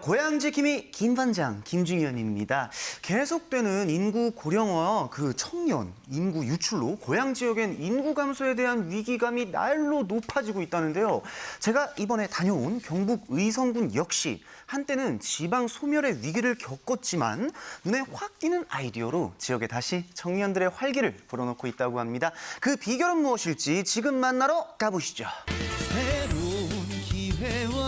고향 지킴이 김반장 김중현입니다. 계속되는 인구 고령화 그 청년 인구 유출로 고향 지역엔 인구 감소에 대한 위기감이 날로 높아지고 있다는데요. 제가 이번에 다녀온 경북 의성군 역시 한때는 지방 소멸의 위기를 겪었지만 눈에 확 띄는 아이디어로 지역에 다시 청년들의 활기를 불어넣고 있다고 합니다. 그 비결은 무엇일지 지금 만나러 가보시죠. 새로운 기회와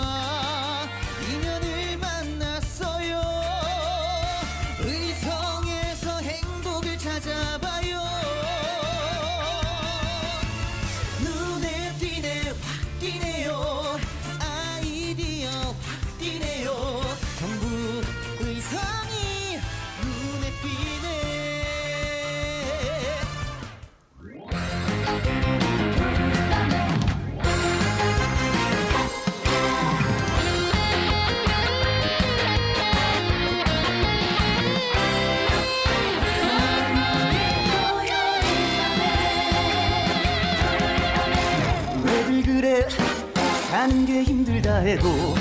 사는 게 힘들다 해도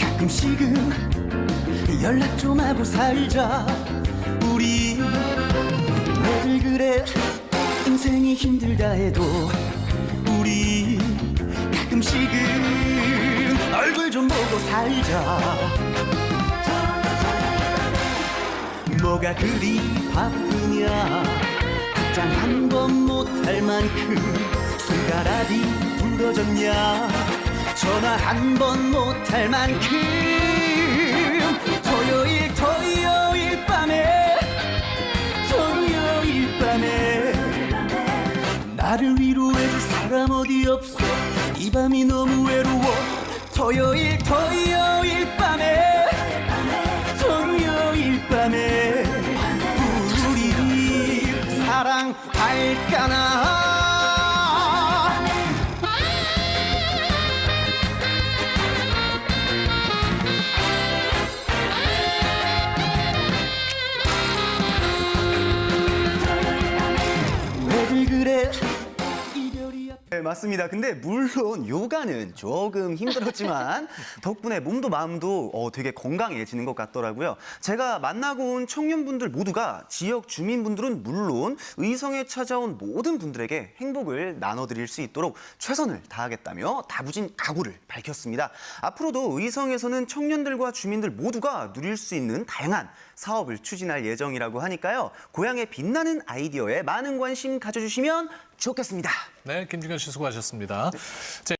가끔씩은 연락 좀 하고 살자. 우리 왜들 그래 인생이 힘들다 해도 우리 가끔씩은 얼굴 좀 보고 살자. 뭐가 그리 바쁘냐. 답장 한 번 못할 만큼 손가락이 붉어졌냐? 전화 한 번 못할 만큼 토요일 토요일 밤에 토요일 밤에 나를 위로해줄 사람 어디 없어? 이 밤이 너무 외로워. 토요일 토요일 밤에 토요일 밤에 우리 사랑할까나 맞습니다. 근데 물론 요가는 조금 힘들었지만 덕분에 몸도 마음도 어, 되게 건강해지는 것 같더라고요. 제가 만나고 온 청년분들 모두가 지역 주민분들은 물론 의성에 찾아온 모든 분들에게 행복을 나눠드릴 수 있도록 최선을 다하겠다며 다부진 각오를 밝혔습니다. 앞으로도 의성에서는 청년들과 주민들 모두가 누릴 수 있는 다양한 사업을 추진할 예정이라고 하니까요. 고향의 빛나는 아이디어에 많은 관심 가져주시면 좋겠습니다. 네, 김중현 씨 수고하셨습니다. 자,